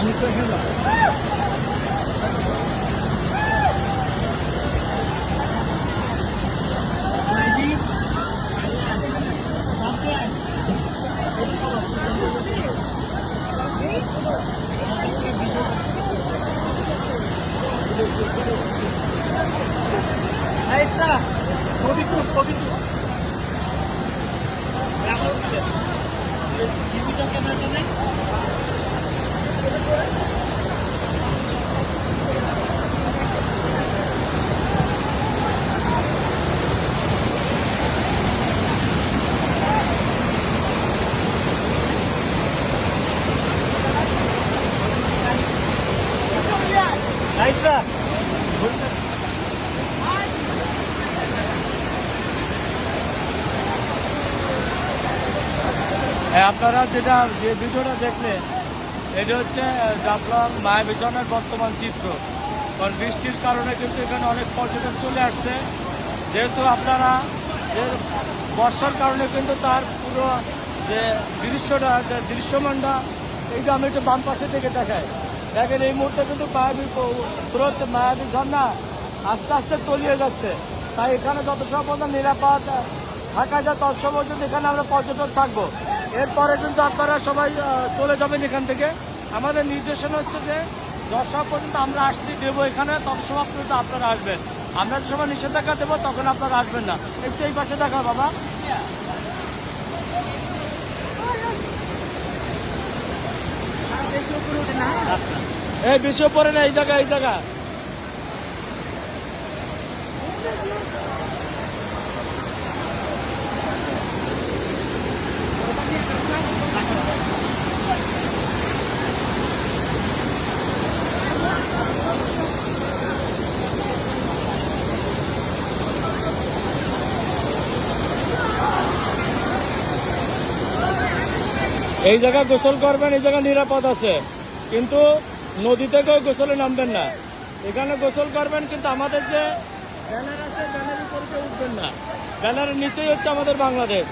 É é aí está! Ouve tudo, ouve tudo! হ্যাঁ আপনারা যেটা যে ভিডিওটা দেখলেন, এটা হচ্ছে জাফলং মায়া বিছানার বর্তমান চিত্র। কারণ বৃষ্টির কারণে কিন্তু এখানে অনেক পর্যটক চলে আসছে। যেহেতু আপনারা যে বর্ষার কারণে কিন্তু তার পুরো যে দৃশ্যটা, যে দৃশ্যমানটা, এইটা আমি একটু বাম পাশে থেকে দেখাই। দেখেন, এই মুহূর্তে কিন্তু মায়াবী স্রোত, মায়াবী ঝর্ণা আস্তে আস্তে তলিয়ে যাচ্ছে। তাই এখানে যত পর্যন্ত নিরাপদ থাকা যায় তত পর্যন্ত এখানে আমরা পর্যটক থাকব। এরপরে কিন্তু আপনারা সবাই চলে যাবেন এখান থেকে। আমাদের নির্দেশনা হচ্ছে যে দশ সময় পর্যন্ত আমরা আসছি, দেবো এখানে, তত সময় পর্যন্ত আপনারা আসবেন। আমরা যে সময় নিষেধাজ্ঞা দেবো, তখন আপনারা আসবেন না। একটু এই পাশে দেখা, বাবা। এই বেশি পরে না এই জায়গা এই জায়গা এই জায়গা গোসল করবেন, এই জায়গা নিরাপদ আছে। কিন্তু নদী থেকেও গোসলে নামবেন না। এখানে গোসল করবেন, কিন্তু আমাদের যে ব্যানার আছে, ব্যানারের উপরে উঠবেন না। ব্যানারের নিচেই হচ্ছে আমাদের বাংলাদেশ।